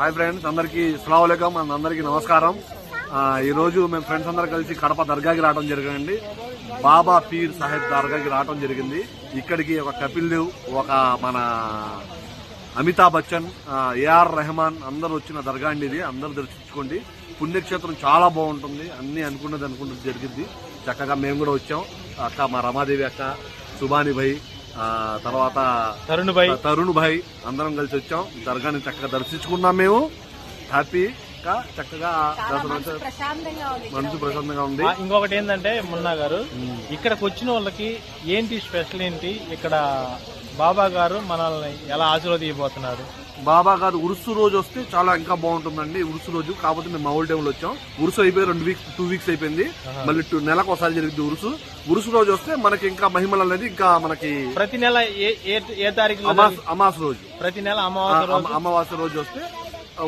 Hi friends అందరికి అస్సలాములైకం అందరికి నమస్కారం. ఈరోజు మేము ఫ్రెండ్స్ అందరు కలిసి కడప దర్గాకి రావడం జరిగిందండి. బాబా పీర్ సాహెబ్ దర్గాకి రావడం జరిగింది. ఇక్కడికి ఒక కపిల్ దేవ్ ఒక మన అమితాబ్ బచ్చన్ ఏఆర్ రెహమాన్ అందరు వచ్చిన దర్గా అండి ఇది. అందరు దర్శించుకోండి. పుణ్యక్షేత్రం చాలా బాగుంటుంది. అన్నీ అనుకున్నది అనుకున్నది జరిగింది. చక్కగా మేము కూడా వచ్చాం. అక్క మా రమాదేవి అక్క సుబాని భయ్ తర్వాత తరుణ్ భాయ్ తరుణ్ భాయ్ అందరం కలిసి వచ్చాం. దర్గాని చక్కగా దర్శించుకున్నాం మేము. హ్యాపీగా చక్కగా మనసు ప్రశాంతంగా ఉంది ఇంకొకటి ఏంటంటే మున్నా గారు ఇక్కడికి వచ్చిన వాళ్ళకి ఏంటి స్పెషల్ ఏంటి? ఇక్కడ బాబా గారు మనల్ని ఎలా ఆశీర్వదించబోతున్నారు? బాబా గారు ఉరుసు రోజు వస్తే చాలా ఇంకా బాగుంటుందండి ఉరుసు రోజు. కాకపోతే మేము మామూలు టైంలో వచ్చాం. ఉరుసు అయిపోయి రెండు వీక్స్ టూ వీక్స్ అయిపోయింది. మళ్ళీ టూ నెలకు ఒకసారి జరిగింది ఉరుసు. ఉరుసు రోజు వస్తే మనకి ఇంకా మహిమలు అనేది ఇంకా మనకి ప్రతి నెల ఏ తారీఖులో అమాస్ రోజు. ప్రతి నెల అమావాస్య రోజు? వస్తే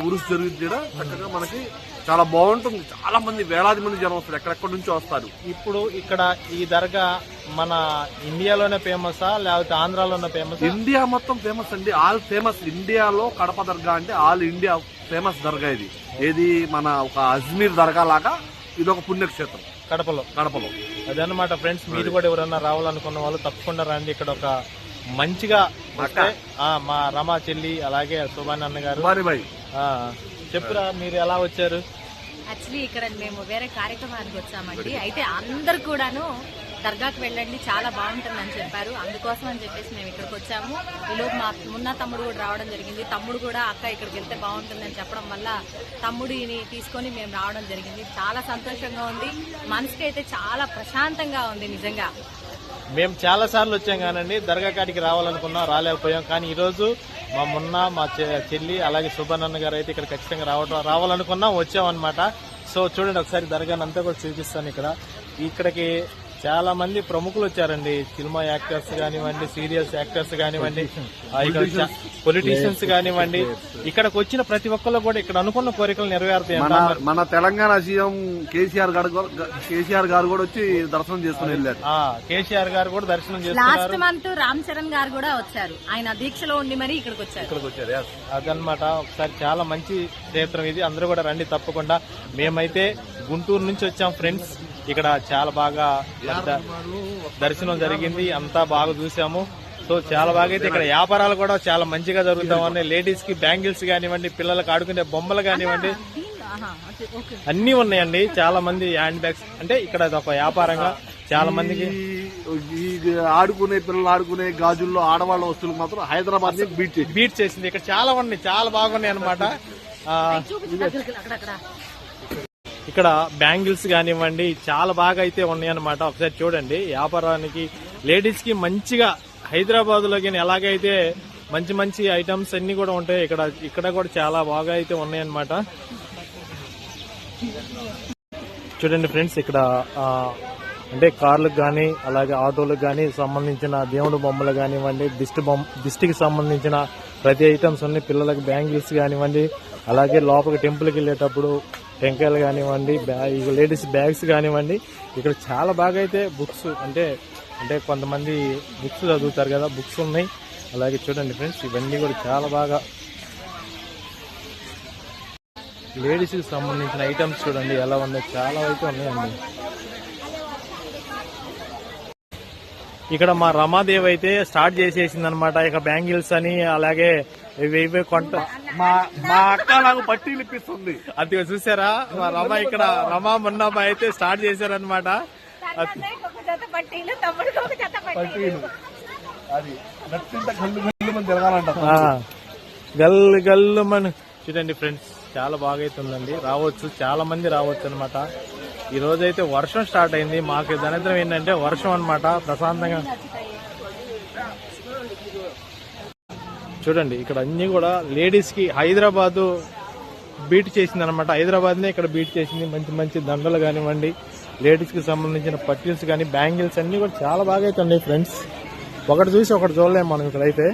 ఉరుసు జరుగుతుంది కూడా. చక్కగా మనకి చాలా బాగుంటుంది. చాలా మంది వేలాది మంది జనం వస్తారు. ఎక్కడెక్కడి నుంచో వస్తారు. ఇప్పుడు ఇక్కడ ఈ దర్గా మన ఇండియాలోనే ఫేమసా లేకపోతే ఆంధ్రాలోనే ఫేమస్? ఇండియా మొత్తం ఫేమస్ అండి. ఆల్ ఫేమస్ ఇండియాలో కడప దర్గా అంటే ఆల్ ఇండియా ఫేమస్ దర్గా ఇది. ఏది మన ఒక అజ్మీర్ దర్గా లాగా ఇది ఒక పుణ్యక్షేత్రం. కడపలో. కడపలో. అదన్నమాట ఫ్రెండ్స్ మీరు కూడా ఎవరన్నా రావాలనుకున్న వాళ్ళు తప్పకుండా రండి. ఇక్కడ ఒక మంచిగా మా రమా చెల్లి అలాగే సుభాన్ అన్న గారు. కుమారి భాయ్ ఆ, చెప్పురా మీరు ఎలా వచ్చారు? యాక్చువల్లీ ఇక్కడ మేము వేరే కార్యక్రమానికి వచ్చామండి. అయితే అందరు కూడాను దర్గాకి వెళ్ళండి చాలా బాగుంటుందని చెప్పారు. అందుకోసం అని చెప్పేసి మేము ఇక్కడికి వచ్చాము. ఈలోపు మా మున్న తమ్ముడు కూడా రావడం జరిగింది. తమ్ముడు కూడా అక్క ఇక్కడికి వెళ్తే బాగుంటుందని చెప్పడం వల్ల తమ్ముడిని తీసుకొని మేము రావడం జరిగింది. చాలా సంతోషంగా ఉంది. మనసుకి అయితే చాలా ప్రశాంతంగా ఉంది నిజంగా. మేము చాలా సార్లు వచ్చాం కానండి దర్గా కాడికి రావాలనుకున్నాం రాలేకపోయాం. కానీ ఈరోజు మా మున్న మా చెల్లి అలాగే సుబ్బనన్న గారు అయితే ఇక్కడ ఖచ్చితంగా రావడం రావాలనుకున్నాం వచ్చామన్నమాట. సో చూడండి ఒకసారి దర్గాని అంతా కూడా చూపిస్తాను ఇక్కడ. ఇక్కడికి చాలా మంది ప్రముఖులు వచ్చారండి. సినిమా యాక్టర్స్ కానివ్వండి సీరియల్స్ యాక్టర్స్ కానివ్వండి ఇక్కడ పొలిటీషియన్స్ కానివ్వండి. ఇక్కడికి వచ్చిన ప్రతి ఒక్కళ్ళు కూడా ఇక్కడ అనుకున్న కోరికలు నెరవేరుతాయి మన మన తెలంగాణ సీఎం కేసీఆర్ గారు కూడా- కేసీఆర్ గారు కూడా వచ్చి దర్శనం చేసుకుని వెళ్ళారు. ఆ, కేసీఆర్ గారు కూడా దర్శనం లాస్ట్ మంత్ రామ్ చరణ్ గారు కూడా వచ్చారు. ఆయన దీక్షలో ఉండి మరీ ఇక్కడికి వచ్చారు. ఇక్కడికి వచ్చారు yes. అదనమాట ఒకసారి చాలా మంచి క్షేత్రం ఇది. అందరూ కూడా రండి తప్పకుండా. మేమైతే గుంటూరు నుంచి వచ్చాం ఫ్రెండ్స్ ఇక్కడ చాలా బాగా దర్శనం జరిగింది. అంతా బాగా చూసాము. సో చాలా బాగా అయితే ఇక్కడ వ్యాపారాలు కూడా చాలా మంచిగా జరుగుతా ఉన్నాయి లేడీస్కి బ్యాంగిల్స్ కానివ్వండి పిల్లలకు ఆడుకునే బొమ్మలు కానివ్వండి అన్ని ఉన్నాయండి. చాలా మంది హ్యాండ్ బ్యాగ్స్ అంటే ఇక్కడ ఒక వ్యాపారంగా చాలా మందికి ఆడుకునే పిల్లలు ఆడుకునే గాజుల్లో ఆడవాళ్ళ వస్తువులు మాత్రం హైదరాబాద్ని బీట్ బీట్ చేసింది. ఇక్కడ చాలా ఉన్నాయి. చాలా బాగున్నాయి అనమాట ఇక్కడ బ్యాంగిల్స్ కానివ్వండి చాలా బాగా అయితే ఉన్నాయన్నమాట. ఒకసారి చూడండి వ్యాపారానికి లేడీస్కి మంచిగా హైదరాబాద్లో కానీ ఎలాగైతే మంచి మంచి ఐటమ్స్ అన్ని కూడా ఉంటాయి ఇక్కడ ఇక్కడ కూడా చాలా బాగా అయితే ఉన్నాయన్నమాట. చూడండి ఫ్రెండ్స్ ఇక్కడ అంటే కార్లకు కానీ అలాగే ఆటోలకు కానీ సంబంధించిన దేవుడు బొమ్మలు కానివ్వండి దిష్టి బొమ్మ దిష్టికి సంబంధించిన ప్రతి ఐటమ్స్ అన్ని పిల్లలకు బ్యాంగిల్స్ కానివ్వండి అలాగే లోపలికి టెంపుల్కి వెళ్ళేటప్పుడు టెంకాయలు కానివ్వండి బ్యాగ్ లేడీస్ బ్యాగ్స్ కానివ్వండి ఇక్కడ చాలా బాగా అయితే బుక్స్ అంటే అంటే కొంతమంది బుక్స్ చదువుతారు కదా బుక్స్ ఉన్నాయి. అలాగే చూడండి ఫ్రెండ్స్ ఇవన్నీ కూడా చాలా బాగా. లేడీస్కి సంబంధించిన ఐటమ్స్ చూడండి ఎలా ఉన్నాయి చాలా అయితే ఉన్నాయండి. ఇక్కడ మా రమాదేవి అయితే స్టార్ట్ చేసేసింది అనమాట ఇక బ్యాంగిల్స్ అని అలాగే ఇవి ఇవి కొంట మా మా అక్క నాకు పట్టీలు ఇప్పిస్తుంది. అది చూసారా? మా రమ ఇక్కడ రమా మున్నాబాయ్ అయితే స్టార్ట్ చేశారనమాట ఒక జత పట్టీలు తమ్ముడికి ఒక జత పట్టీలు. అది నచ్చింత గల్లు గల్లు మన చూడండి ఫ్రెండ్స్ చాలా బాగా అయితే ఉందండి. రావచ్చు చాలా మంది రావచ్చు అనమాట ఈ రోజు అయితే వర్షం స్టార్ట్ అయింది. మాకు దరిద్రం ఏంటంటే వర్షం అనమాట ప్రశాంతంగా చూడండి ఇక్కడ అన్ని కూడా లేడీస్కి హైదరాబాద్ బీట్ చేసింది అనమాట హైదరాబాద్ నే ఇక్కడ బీట్ చేసింది. మంచి మంచి దండలు కానివ్వండి లేడీస్కి సంబంధించిన పట్టిల్స్ కానీ బ్యాంగిల్స్ అన్ని కూడా చాలా బాగా అయితే ఉన్నాయి ఫ్రెండ్స్. ఒకటి చూసి ఒకటి చూడలేము మనం ఇక్కడైతే.